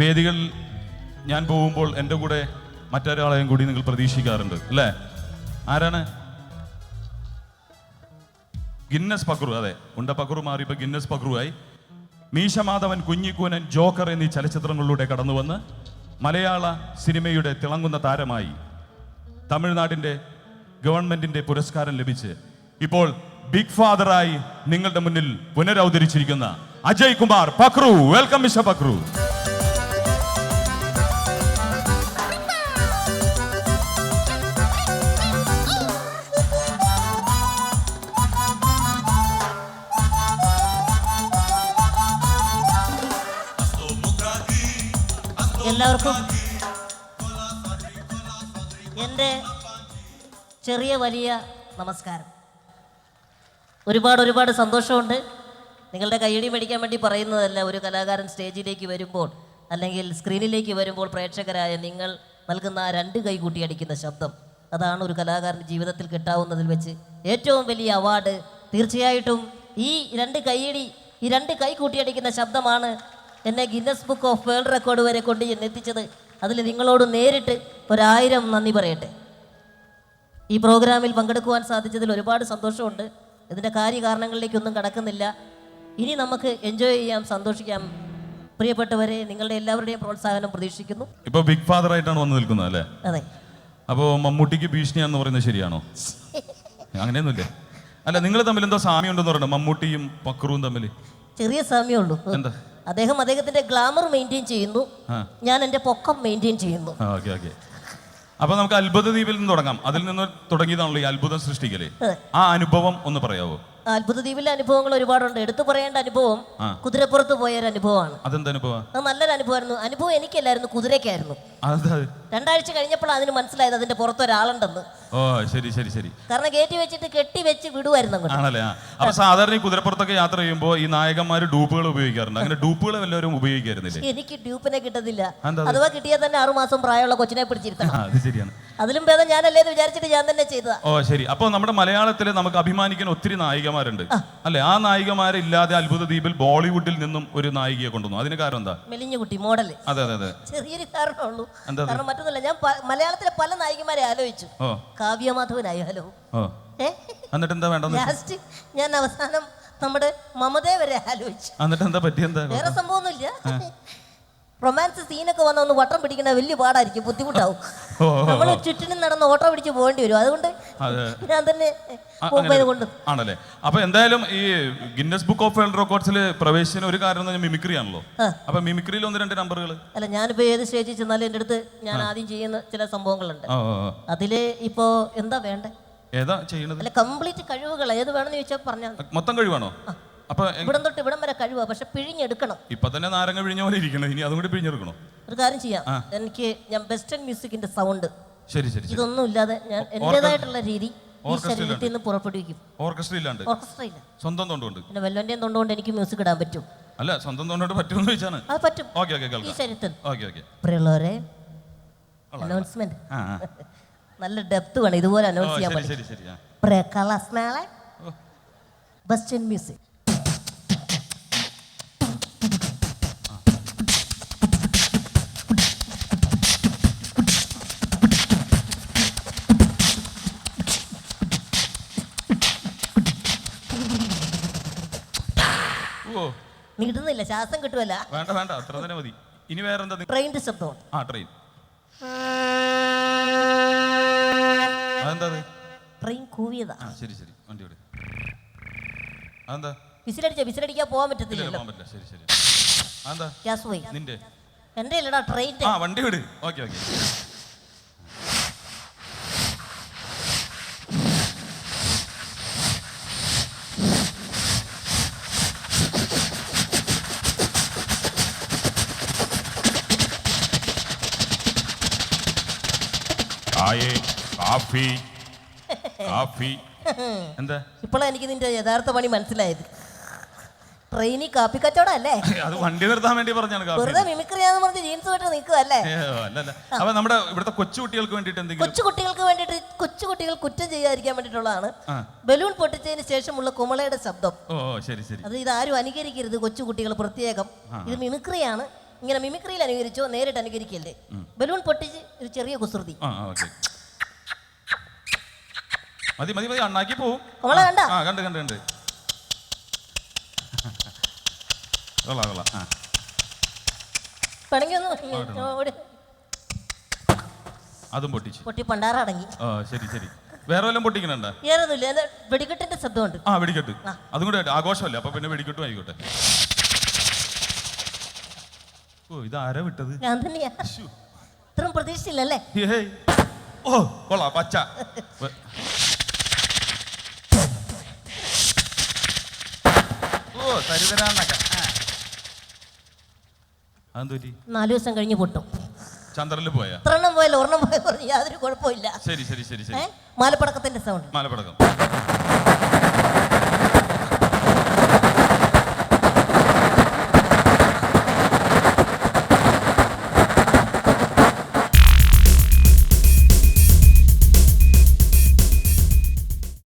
വേദികളിൽ ഞാൻ പോകുമ്പോൾ എന്റെ കൂടെ മറ്റൊരാളെയും കൂടി നിങ്ങൾ പ്രതീക്ഷിക്കാറുണ്ട് അല്ലേ? ആരാണ്? ഗിന്നസ് പക്രു അതെ ഉണ്ട പക്രു മാറി ഇപ്പൊ ഗിന്നസ് പക്രുവായി മീശമാധവൻ കുഞ്ഞിക്കൂനൻ ജോക്കർ എന്നീ ചലച്ചിത്രങ്ങളിലൂടെ കടന്നു വന്ന് മലയാള സിനിമയുടെ തിളങ്ങുന്ന താരമായി തമിഴ്നാടിന്റെ ഗവൺമെന്റിന്റെ പുരസ്കാരം ലഭിച്ച് ഇപ്പോൾ ബിഗ് ഫാദറായി നിങ്ങളുടെ മുന്നിൽ പുനരവതരിച്ചിരിക്കുന്ന Ajay Kumar Pakru. Welcome mister Pakru. എല്ലാവർക്കും എന്റെ ചെറിയ വലിയ നമസ്കാരം. ഒരുപാട് ഒരുപാട് സന്തോഷമുണ്ട്. നിങ്ങളുടെ കൈയടി മേടിക്കാൻ വേണ്ടി പറയുന്നതല്ല ഒരു കലാകാരൻ സ്റ്റേജിലേക്ക് വരുമ്പോൾ അല്ലെങ്കിൽ സ്ക്രീനിലേക്ക് വരുമ്പോൾ പ്രേക്ഷകരായ നിങ്ങൾ നൽകുന്ന ആ രണ്ട് കൈ കൂട്ടിയടിക്കുന്ന ശബ്ദം അതാണ് ഒരു കലാകാരന്റെ ജീവിതത്തിൽ കിട്ടാവുന്നതിൽ വെച്ച് ഏറ്റവും വലിയ അവാർഡ്. തീർച്ചയായിട്ടും ഈ രണ്ട് കൈയടി ഈ രണ്ട് കൈ കൂട്ടിയടിക്കുന്ന ശബ്ദമാണ് എന്നെ Guinness book of world record വരെ കൊണ്ട് എന്നെ എത്തിച്ചത്. അതിൽ നിങ്ങളോട് നേരിട്ട് ഒരായിരം നന്ദി പറയട്ടെ. ഈ പ്രോഗ്രാമിൽ പങ്കെടുക്കുവാൻ സാധിച്ചതിൽ ഒരുപാട് സന്തോഷമുണ്ട്. ഇതിന്റെ കാര്യകാരണങ്ങളിലേക്കൊന്നും കടക്കുന്നില്ല. ഇനി നമുക്ക് എൻജോയ് ചെയ്യാം സന്തോഷിക്കാം. പ്രിയപ്പെട്ടവരെ നിങ്ങളുടെ എല്ലാവരുടെയും പ്രോത്സാഹനം പ്രതീക്ഷിക്കുന്നു. ഇപ്പൊ ബിഗ് ഫാദർ ആയിട്ടാണ് വന്നു നിൽക്കുന്നത് അല്ലേ? അതെ. അപ്പോൾ മമ്മൂട്ടിക്ക് ഭീഷണിയാന്ന് പറയുന്നത് ശരിയാണോ? അങ്ങനെയൊന്നുമില്ലേ? അല്ല നിങ്ങൾ തമ്മിൽ എന്തോ സാമ്യം ഉണ്ടെന്ന് പറയുന്നത് മമ്മൂട്ടിയും പക്രുവും തമ്മിൽ ചെറിയ സാമ്യമുള്ളൂ. എന്താ? അദ്ദേഹം അദ്ദേഹത്തിന്റെ ഗ്ലാമർ മെയിന്റെയിൻ ചെയ്യുന്നു. ഞാൻ എന്റെ പൊക്കം മെയിന്റെയിൻ ചെയ്യുന്നു. ഓക്കെ ഓക്കെ അപ്പൊ നമുക്ക് അത്ഭുത ദ്വീപിൽ നിന്ന് തുടങ്ങാം. അതിൽ നിന്ന് തുടങ്ങിയതാണല്ലോ ഈ അത്ഭുതം സൃഷ്ടിക്കലേ. ആ. അനുഭവം ഒന്ന് പറയാവോ? അത്ഭുത ദ്വീപിലെ അനുഭവങ്ങൾ ഒരുപാടുണ്ട്. എടുത്തു പറയേണ്ട അനുഭവം. കുതിരപ്പുറത്ത് പോയ ഒരു അനുഭവമാണ്. അതെന്താ അനുഭവം? അത് നല്ലൊരു അനുഭവമായിരുന്നു. അനുഭവം എനിക്കല്ലായിരുന്നു കുതിരയ്ക്കായിരുന്നു. അത്? രണ്ടാഴ്ച കഴിഞ്ഞപ്പോൾ അതിന് മനസ്സിലായത് അതിന്റെ പുറത്ത് ഒരാളുണ്ടെന്ന് ഓ ശരി ശരി ശരി. കാരണം കയറ്റി വെച്ചിട്ട് കെട്ടി വെച്ച് വിടുവായിരുന്നു അങ്ങോട്ട്. ആണല്ലേ? ആ. അപ്പൊ സാധാരണ ഈ കുതിരപ്പുറത്തൊക്കെ യാത്ര ചെയ്യുമ്പോൾ ഈ നായകന്മാർ ഡൂപ്പുകൾ ഉപയോഗിക്കാറുണ്ട്. അങ്ങനെ ഡൂപ്പുകൾ എല്ലാവരും ഉപയോഗിക്കാറുന്നില്ലേ? എനിക്ക് ഡ്യൂപ്പിനെ കിട്ടത്തില്ല അതെന്താ അഥവാ കിട്ടിയാൽ തന്നെ ആറുമാസം പ്രായമുള്ള കൊച്ചിനെ പിടിച്ചിരുത്തണം. ആ, അത് ശരിയാണ്. അതിലും ഭേദം ഞാനല്ലേ എന്ന് വിചാരിച്ചിട്ട് ഞാൻ തന്നെ ചെയ്തതാ. ഓ ശരി. അപ്പൊ നമ്മുടെ മലയാളത്തിൽ നമുക്ക് അഭിമാനിക്കാൻ ഒത്തിരി നായികമാരുണ്ട്. അല്ലെ? ആ നായികമാരെ ഇല്ലാതെ അത്ഭുത ദ്വീപിൽ ബോളിവുഡിൽ നിന്നും ഒരു നായികയെ കൊണ്ടുവന്നു. അതിന് കാരണം എന്താ? മെലിഞ്ഞ കുട്ടി മോഡൽ അതെ അതെ അതെ. ചെറിയൊരു കാരണമുള്ളൂ എന്താ അത്? കാരണം മറ്റൊന്നുമില്ല ഞാൻ മലയാളത്തിലെ പല നായികമാരെ ആലോചിച്ചു. ഓ. ഏ? എന്നിട്ട് എന്താ വേണ്ട ലാസ്റ്റ് ഞാൻ അവസാനം നമ്മുടെ മമതയെ വരെ ആലോചിച്ചു എന്നിട്ട് എന്താ പറ്റിയെന്താ വേറെ സംഭവമൊന്നുമില്ല. റൊമാൻസ് സീനൊക്കെ വന്ന ഒന്ന് വട്ടം പിടിക്കണ വലിയ പാടായിരിക്കും. ബുദ്ധിമുട്ടാവും. നമ്മൾ ചുറ്റിനും നടന്ന് ഓട്ടോ പിടിച്ച് പോകേണ്ടി വരും. അതുകൊണ്ട് അതെ. ഞാൻ തന്നെ ആണല്ലേ. അപ്പൊ എന്തായാലും ഈ ഗിന്നസ് ബുക്ക് ഓഫ് വേൾഡ് റെക്കോർഡ്സിൽ പ്രവേശിച്ചതിന് ഒരു എന്ന് പറഞ്ഞാൽ മിമിക്രി ആണല്ലോ. അപ്പൊ മിമിക്രിയിൽ ഒന്ന് രണ്ട് നമ്പറുകൾ അല്ല ഞാനിപ്പോ ഏത് സ്റ്റേജിൽ ചെന്നാലും എന്റെ അടുത്ത് ഞാൻ ആദ്യം ചെയ്യുന്ന ചില സംഭവങ്ങളുണ്ട്. അതിൽ ഇപ്പോ എന്താ വേണ്ടേ? ഏതാ ചെയ്യണത്? അല്ല കംപ്ലീറ്റ് കഴിവുകൾ ഏത് വേണമെന്ന് ചോദിച്ചാൽ പറഞ്ഞാൽ മതി. മൊത്തം കഴിവാണോ? അപ്പൊ ഇവിടം തൊട്ട് ഇവിടം വരെ കഴിവാ. പക്ഷെ പിഴിഞ്ഞെടുക്കണം. ഇപ്പൊ തന്നെ നാരങ്ങ പിഴിഞ്ഞ പോലെ ഇരിക്കണം ഇനി അതും കൂടി പിഴിഞ്ഞെടുക്കണോ? ഒരു കാര്യം ചെയ്യാം. എനിക്ക് ഞാൻ വെസ്റ്റേൺ മ്യൂസിക്കിന്റെ സൗണ്ട് ശരി ശരി ഇതൊന്നും ഇല്ലാതെ ഞാൻ എന്റേതായിട്ടുള്ള രീതി ഈ ശരീരത്തിൽ നിന്ന് പുറപ്പെടുവിക്കും. ഓർക്കസ്ട്ര ഇല്ലാണ്ട് ഓർക്കസ്ട്ര ഇല്ല സ്വന്തം തൊണ്ടുകൊണ്ട് പിന്നെ വെല്ലോന്റെയും തൊണ്ടുകൊണ്ട് എനിക്ക് മ്യൂസിക് ഇടാൻ പറ്റും. അല്ല സ്വന്തം തൊണ്ടുകൊണ്ട് പറ്റുമെന്ന് ചോദിച്ചാണ്. അത് പറ്റും. ഓക്കെ ഓക്കെ ഈ കേൾക്കാം ശരീരത്തിൽ. Okay okay. പ്രിയമുള്ളവരെ അനൗൺസ്മെന്റ്. നല്ല ഡെപ്ത് വേണം. ഇതുപോലെ അനൗൺസ് ചെയ്യാൻ പറ്റും. വെസ്റ്റേൺ മ്യൂസിക് നീ ഇടുന്നില്ല ശ്വാസം കിട്ടുമല്ല വേണ്ട വേണ്ട അത്ര തന്നെ മതി. ഇനി വേറെ എന്താ ട്രെയിനിന്റെ ശബ്ദമുണ്ട് ആ ട്രെയിൻ അതെന്താ അത് ട്രെയിൻ കൂവിയതാ. ആ ശരി ശരി. വണ്ടി വിട് അതെന്താ? വിസിലടിച്ച വിസിലടിക്കാൻ പോകാൻ ഇല്ല പറ്റത്തില്ലല്ലോ പോകാൻ പറ്റില്ല. ശരി ശരി. അതെന്താ? ഗ്യാസ് പോയി. നിന്റെ. എന്റെ ഇല്ലടാ ട്രെയിൻ ആ വണ്ടി വിട്. Okay okay. ചായേ coffee coffee. എന്താ? ഇപ്പോഴാണ് എനിക്ക് നിന്റെ യഥാർത്ഥ പണി മനസ്സിലായത്. ട്രെയിനിൽ കാപ്പി കച്ചവടം അല്ലേ അത് വണ്ടി നിർത്താൻ വേണ്ടി പറഞ്ഞാണ് വെറുതെ മിമിക്രിയാന്ന് പറഞ്ഞ് ജീൻസ് വിട്ട് നിൽക്കുവല്ലേ? അപ്പൊ നമ്മുടെ ഇവിടുത്തെ കൊച്ചുകുട്ടികൾക്ക് വേണ്ടിട്ട് വേണ്ടിയിട്ട് എന്തെങ്കിലും കൊച്ചു കുട്ടികൾക്ക് വേണ്ടിയിട്ട് കൊച്ചു കുട്ടികൾ കുറ്റം ചെയ്യാതിരിക്കാൻ വേണ്ടിയിട്ടുള്ളതാണ്. ബലൂൺ പൊട്ടിച്ചതിന് ശേഷമുള്ള കുമളയുടെ ശബ്ദം. ഓ, ശരി ശരി. അത് ഇതാരും അനുകരിക്കരുത് കൊച്ചുകുട്ടികൾ പ്രത്യേകം. ഇത് മിമിക്രിയാണ് ഇങ്ങനെ മിമിക്രിയിൽ അനുകരിച്ചോ നേരിട്ട് അനുകരിക്കല്ലേ? ബലൂൺ പൊട്ടിച്ച് ഒരു ചെറിയ കുസൃതി. മതി മതി മതി അണ്ണാക്കി പോവും. നമ്മളെ കണ്ട? ആ കണ്ട് കണ്ട് കണ്ട്. കൊള്ളാം കൊള്ളാം. ആ. പിണങ്ങി. ഒന്ന് ഓടി. അതും പൊട്ടിച്ചു. പൊട്ടി പണ്ടാറടങ്ങി. ആ ശരി ശരി. വേറെ വല്ലതും പൊട്ടിക്കണണ്ട? ഏറൊന്നുമില്ല വെടിക്കെട്ടിന്റെ ശബ്ദമുണ്ട്. ആ വെടിക്കെട്ട്. അതും കൂടെ. ആഘോഷമല്ലേ? അപ്പൊ പിന്നെ വെടിക്കെട്ടും ആയിക്കോട്ടെ. ഓ ഇത് ആരാ വിട്ടത്? ഞാൻ തന്നെയാ. ഇത്രയും പ്രതീക്ഷിച്ചില്ലല്ലേ ഹേയ്. ഓ കൊള്ളാ പച്ച. വെ- ഓ തരിതരാന്നൊക്കെ. ആ. അതെന്ത് പറ്റി? നാലു ദിവസം കഴിഞ്ഞ് പൊട്ടും. ചന്ദ്രനിൽ പോയാ? എത്രണ്ണം പോയാലും? ഒരെണ്ണം പോയാൽ യാതൊരു കുഴപ്പമില്ല ശരി ശരി ശരി ഏ? ശരി മാലപ്പടക്കത്തിന്റെ സൗണ്ട് മാലപ്പടക്കം.